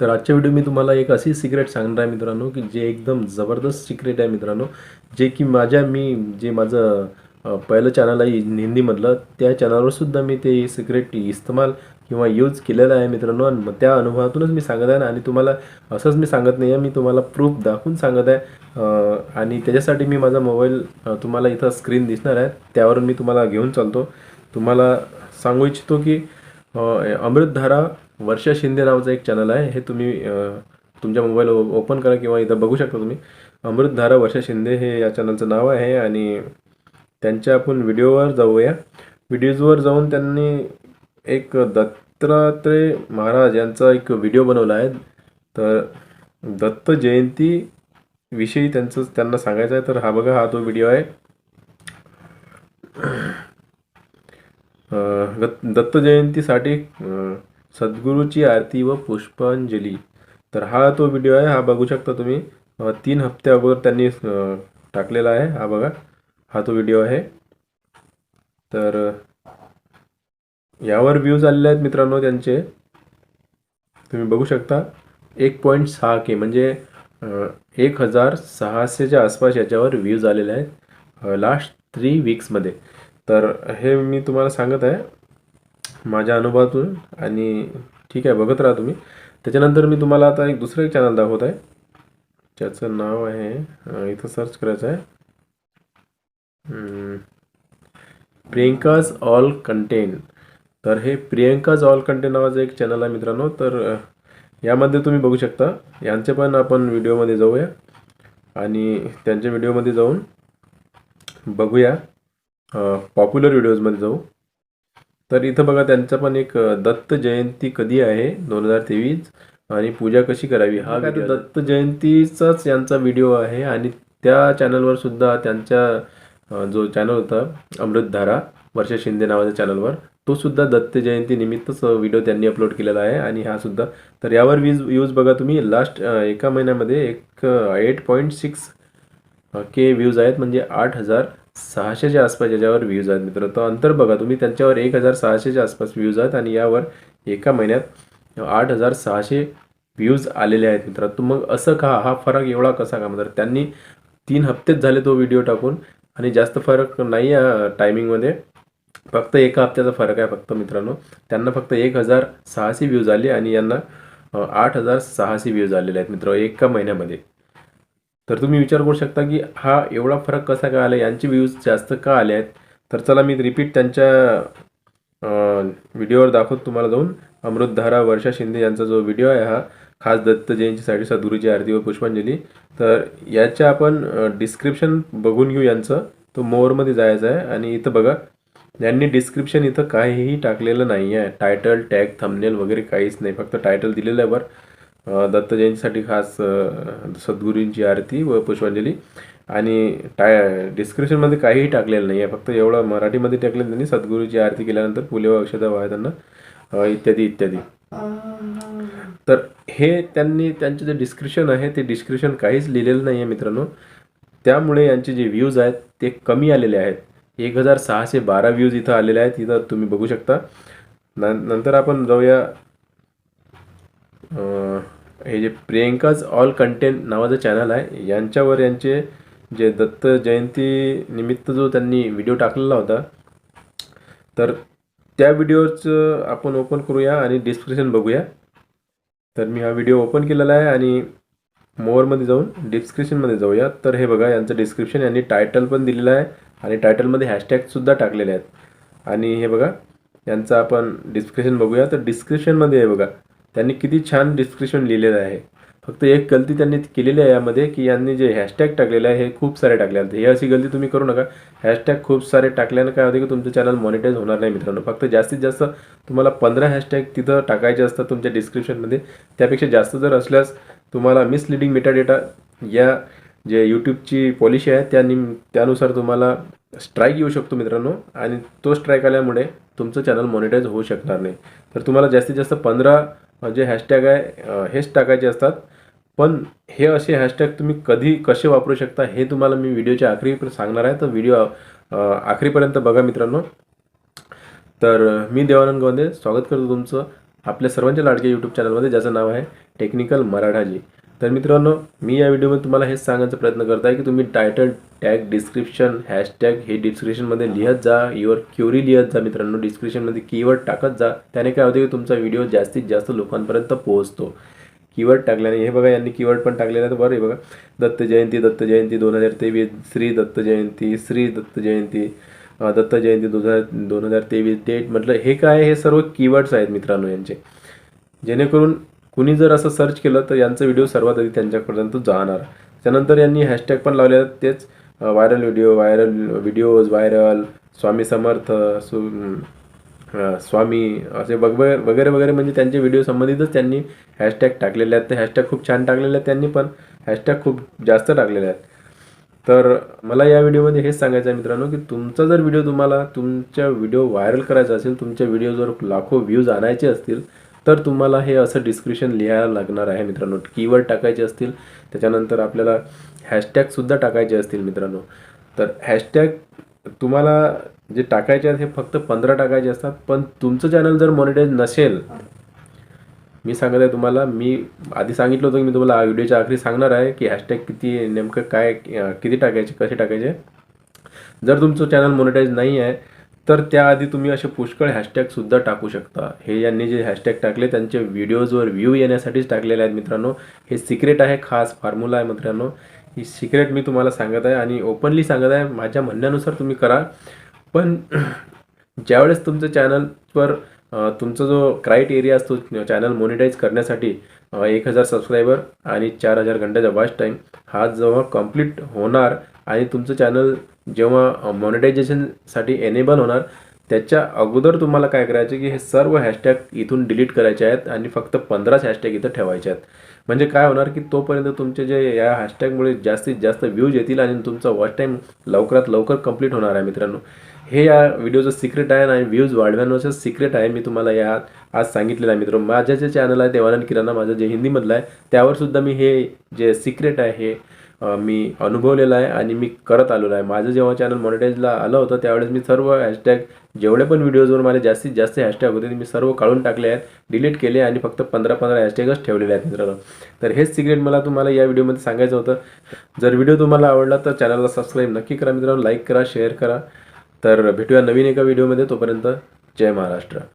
तर आजच्या व्हिडिओ मी तुम्हाला एक अशी सिक्रेट सांगणार आहे मित्रांनो की जे एकदम जबरदस्त सिक्रेट आहे मित्रांनो जे की माझ्या मी जे माझं पहिलं चॅनल आहे हिंदीमधलं त्या चॅनलवर सुद्धा मी ते सिक्रेट इस्तेमाल किंवा यूज केलेलं आहे मित्रांनो. आणि मग त्या अनुभवातूनच मी सांगत आहे आणि तुम्हाला असंच मी सांगत नाही आहे मी तुम्हाला प्रूफ दाखवून सांगत आहे. आणि त्याच्यासाठी मी माझा मोबाईल तुम्हाला इथं स्क्रीन दिसणार आहे त्यावरून मी तुम्हाला घेऊन चालतो. तुम्हाला सांगू इच्छितो की अमृतधारा वर्षा शिंदे नावाचं एक चॅनल आहे. हे तुम्ही तुमच्या मोबाईल ओपन करा किंवा इथं बघू शकता तुम्ही. अमृतधारा वर्षा शिंदे हे या चॅनलचं नाव आहे आणि त्यांच्या आपण व्हिडिओवर जाऊया. व्हिडिओजवर जाऊन त्यांनी एक दत्तात्रय महाराज यांचा एक व्हिडिओ बनवला आहे. तर दत्त जयंती विषयी त्यांचं त्यांना सांगायचं आहे. तर हा बघा हा तो व्हिडिओ आहे. दत्त जयंतीसाठी सद्गुरूची आरती व पुष्पांजली. तर हा तो व्हिडिओ आहे हा बघू शकता तुम्ही. तीन हप्ते अगोदर त्यांनी टाकलेला आहे हा बघा. हा तो व्हिडिओ आहे. तर यावर व्ह्यूज आलेले आहेत मित्रांनो त्यांचे. तुम्ही बघू शकता. एक पॉईंट सहा के म्हणजे एक हजार सहाशेच्या आसपास याच्यावर व्ह्यूज आलेले आहेत लास्ट थ्री वीक्समध्ये तर हे मी तुम्हाला सांगत आहे माझ्या अनुभवातून आणि ठीक आहे बघत राहा तुम्ही. त्याच्यानंतर मी तुम्हाला आता एक दुसरं एक चॅनल दाखवत आहे त्याचं नाव आहे इथं सर्च करायचं आहे प्रियंकाज ऑल कंटेंट तर हे प्रियंकाज ऑल कंटेंट नावाचं एक चॅनल आहे मित्रांनो. तर यामध्ये तुम्ही बघू शकता. यांचे पण आपण व्हिडिओमध्ये जाऊया. आणि त्यांच्या व्हिडिओमध्ये जाऊन बघूया. पॉप्युलर व्हिडिओजमध्ये जाऊ. तर इथं बघा त्यांचा पण एक दत्त जयंती कधी आहे? दोन हजार तेवीस. आणि पूजा कशी करावी? हा दत्त जयंतीचाच यांचा व्हिडिओ आहे आणि त्या चॅनलवर सुद्धा त्यांच्या अ, जो चॅनल होता अमृतधारा वर्षा शिंदे नावाच्या चॅनलवर तो सुद्धा दत्त जयंती निमित्तच व्हिडिओ त्यांनी अपलोड केलेला आहे. आणि हा सुद्धा तर यावर व्यूज व्यूज बघा तुम्ही. लास्ट एका महिन्यामध्ये एक eight point six K views आहेत म्हणजे आठ हजार सहाशेच्या आसपास याच्यावर व्ह्यूज आहेत मित्र तर अंतर बघा तुम्ही त्यांच्यावर एक हजार सहाशेच्या आसपास व्ह्यूज आहेत आणि यावर एका महिन्यात आठ हजार सहाशे व्ह्यूज आलेले आहेत मित्र तर मग असं का? हा फरक एवढा कसा का? मित्र त्यांनी तीन हप्तेच झाले तो व्हिडिओ टाकून आणि जास्त फरक नाही आहे टायमिंगमध्ये फक्त एका हप्त्याचा फरक आहे फक्त मित्रांनो. त्यांना फक्त एक हजार सहाशे व्ह्यूज आले आणि यांना आठ हजार सहाशे व्ह्यूज आलेले आहेत मित्र एका महिन्यामध्ये. तर तुम्ही विचार करू शकता की हा एवढा फरक कसा काय आला? यांचे व्ह्यूज जास्त का आले आहेत? तर चला मी रिपीट त्यांच्या व्हिडिओवर दाखवत तुम्हाला जाऊन. अमृतधारा वर्षा शिंदे यांचा जो व्हिडिओ आहे हा खास दत्त जयंतीसाठी सद्गुरूची आरती व पुष्पांजली. तर याच्या आपण डिस्क्रिप्शन बघून घेऊ यांचं. तो मोरमध्ये जायचं आहे आणि इथं बघा यांनी डिस्क्रिप्शन इथं काहीही टाकलेलं नाही आहे टायटल टॅग थंबनेल वगैरे काहीच नाही. फक्त टायटल दिलेलं आहे वर. दत्त जयंतीसाठी खास सद्गुरूंची आरती व पुष्पांजली. आणि टाय डिस्क्रिप्शनमध्ये काहीही टाकलेलं नाही आहे फक्त एवढं मराठीमध्ये टाकलेलं त्यांनी सद्गुरूची आरती केल्यानंतर फुले व औषधं व्हाय त्यांना इत्यादी इत्यादी. तर हे त्यांनी त्यांचे जे डिस्क्रिप्शन आहे ते डिस्क्रिप्शन काहीच लिहिलेलं नाही आहे मित्रांनो. त्यामुळे यांचे जे व्ह्यूज आहेत ते कमी आलेले आहेत. एक हजार सहाशे बारा व्ह्यूज इथं आलेले आहेत इथं तुम्ही बघू शकता. न नंतर आपण जाऊया हे जे प्रियंकाज ऑल कंटेंट नावाचं चॅनल आहे यांच्यावर यांचे जे दत्त जयंती निमित्त जो त्यांनी व्हिडिओ टाकलेला होता तर त्या व्हिडिओचं आपण ओपन करूया आणि डिस्क्रिप्शन बघूया. तर मी हा व्हिडिओ ओपन केलेला आहे आणि मोअरमध्ये जाऊन डिस्क्रिप्शनमध्ये जाऊया. तर हे बघा यांचं डिस्क्रिप्शन यांनी टायटल पण दिलेलं आहे आणि टायटलमध्ये हॅशटॅगसुद्धा टाकलेले आहेत. आणि हे बघा यांचं आपण डिस्क्रिप्शन बघूया. तर डिस्क्रिप्शनमध्ये आहे बघा त्यांनी किती छान डिस्क्रिप्शन लिहिलेलं आहे. फक्त एक गलती त्यांनी केलेली आहे यामध्ये की यांनी जे हॅशटॅग टाकलेलं आहे हे खूप सारे टाकले आहेत. हे अशी गलती तुम्ही करू नका. हॅशटॅग खूप सारे टाकल्यानं काय होते की तुमचं चॅनल मॉनिटाईज होणार नाही मित्रांनो. फक्त जास्तीत जास्त तुम्हाला पंधरा हॅशटॅग तिथं टाकायचे असतात तुमच्या डिस्क्रिप्शनमध्ये त्यापेक्षा जास्त जर असल्यास तुम्हाला मिसलिडिंग मेटा डेटा या जे यूट्यूबची पॉलिसी आहे त्या निम त्यानुसार तुम्हाला स्ट्राईक येऊ शकतो मित्रांनो. आणि तो स्ट्राईक आल्यामुळे तुमचं चॅनल मॉनिटाईज होऊ शकणार नाही. तर तुम्हाला जास्तीत जास्त पंधरा म्हणजे जे हॅशटॅग आहे हेच टाकायचे असतात. पण हे असे हॅशटॅग तुम्ही कधी कसे वापरू शकता हे तुम्हाला मी व्हिडिओच्या आखरी सांगणार आहे. तर व्हिडिओ आखरीपर्यंत बघा मित्रांनो. तर मी देवानंद गोंदे स्वागत करतो तुमचं आपल्या सर्वांच्या लाडक्या यूट्यूब चॅनलमध्ये ज्याचं नाव आहे टेक्निकल मराठाजी. तर मित्रांनो मी या व्हिडिओमध्ये तुम्हाला हेच सांगायचा प्रयत्न करत आहे की तुम्ही टायटल टॅग डिस्क्रिप्शन हॅशटॅग हे डिस्क्रिप्शनमध्ये लिहत जा युअर क्युरी लिहत जा मित्रांनो. डिस्क्रिप्शनमध्ये कीवर्ड टाकत जा. त्याने काय होते की तुमचा व्हिडिओ जास्तीत जास्त लोकांपर्यंत पोहोचतो. कीवर्ड टाकल्याने हे बघा यांनी कीवर्ड पण टाकलेलं आहे बरं हे बघा. दत्त जयंती दत्त जयंती दोन हजार तेवीस श्री दत्त जयंती श्री दत्त जयंती दत्त जयंती दोन हजार दोन हजार तेवीस डेट म्हटलं हे काय हे सर्व कीवर्ड्स आहेत मित्रांनो यांचे. जेणेकरून कुणी जर असं सर्च केलं तर यांचा व्हिडिओ सर्वात आधी त्यांच्यापर्यंत जाणार. त्यानंतर यांनी हॅशटॅग पण लावले आहेत तेच viral video viral videos viral Swami Samarth सु स्वामी असे वगैरे वगैरे वगैरे म्हणजे त्यांचे व्हिडिओ संबंधितच त्यांनी हॅशटॅग टाकलेले आहेत. ते हॅशटॅग खूप छान टाकलेले आहेत त्यांनी पण. हॅशटॅग खूप जास्त टाकलेले आहेत. तर मला या व्हिडिओमध्ये हेच सांगायचं आहे मित्रांनो की तुमचा जर व्हिडिओ तुम्हाला तुमच्या व्हिडिओ व्हायरल करायचा असेल तुमच्या व्हिडिओ जर लाखो व्ह्यूज आणायचे असतील तर तुम्हाला हे असं डिस्क्रिप्शन लिहायला लागणार आहे मित्रांनो. कीवर्ड टाकायचे असतील त्याच्यानंतर आपल्याला हॅशटॅगसुद्धा टाकायचे असतील मित्रांनो. तर हॅशटॅग तुम्हाला जे टाकायचे आहेत हे फक्त पंधरा टाकायचे असतात. पण तुमचं चॅनल जर मॉनिटाईज नसेल मी सांगत आहे तुम्हाला मी आधी सांगितलं होतं की मी तुम्हाला व्हिडिओच्या आखरी सांगणार आहे की हॅशटॅग किती नेमकं काय किती टाकायचे कसे टाकायचे. जर तुमचं चॅनल मॉनिटाईज नाही आहे तर त्याआधी तुम्ही असे पुष्कळ हॅशटॅगसुद्धा टाकू शकता. हे यांनी जे हॅशटॅग टाकले त्यांचे व्हिडिओजवर व्ह्यू येण्यासाठीच टाकलेले आहेत मित्रांनो. हे सिक्रेट आहे खास फॉर्म्युला आहे मित्रांनो. ही सिक्रेट मी तुम्हाला सांगत आहे आणि ओपनली सांगत आहे. माझ्या म्हणण्यानुसार तुम्ही करा. पण ज्यावेळेस तुमचं चॅनलवर तुमचा जो क्राईटेरिया असतो चॅनल मोनिटाईज करण्यासाठी एक हजार सबस्क्रायबर आणि चार हजार घंट्याचा वॉच टाईम हा जेव्हा कंप्लीट होणार आणि तुमचं चॅनल जेव्हा मॉनिटायझेशनसाठी एनेबल होणार त्याच्या अगोदर तुम्हाला काय करायचं की हे सर्व हॅशटॅग इथून डिलीट करायचे आहेत आणि फक्त पंधराच हॅशटॅग इथं ठेवायचे आहेत. म्हणजे काय होणार की तोपर्यंत तुमचे जे या हॅशटॅगमुळे जास्तीत जास्त व्ह्यूज येतील आणि तुमचा वॉच टाईम लवकरात लवकर कंप्लीट होणार आहे मित्रांनो. हे या व्हिडिओचं सिक्रेट आहे आणि व्ह्यूज वाढवण्याचं सिक्रेट आहे मी तुम्हाला या आज सांगितलेलं आहे मित्र माझं जे चॅनल आहे देवानंद किराणा माझं जे हिंदीमधलं आहे त्यावर सुद्धा मी हे जे सिक्रेट आहे हे मी अनुभवलेलं आहे आणि मी करत आलेलो आहे. माझं जेव्हा चॅनल मॉनिटाईजला आलं होतं त्यावेळेस मी सर्व हॅशटॅग जेवढे पण व्हिडिओजवर मला जास्तीत जास्त हॅशटॅग होते मी सर्व काढून टाकले आहेत डिलीट केले आणि फक्त पंधरा पंधरा हॅशटॅगच ठेवलेले आहेत मित्रांनो. तर हेच सिक्रेट मला तुम्हाला या व्हिडिओमध्ये सांगायचं होतं. जर व्हिडिओ तुम्हाला आवडला तर चॅनलला सबस्क्राईब नक्की करा मित्रांनो लाईक करा शेअर करा. तर भेटूया नवीन एका व्हिडिओमध्ये तोपर्यंत जय महाराष्ट्र.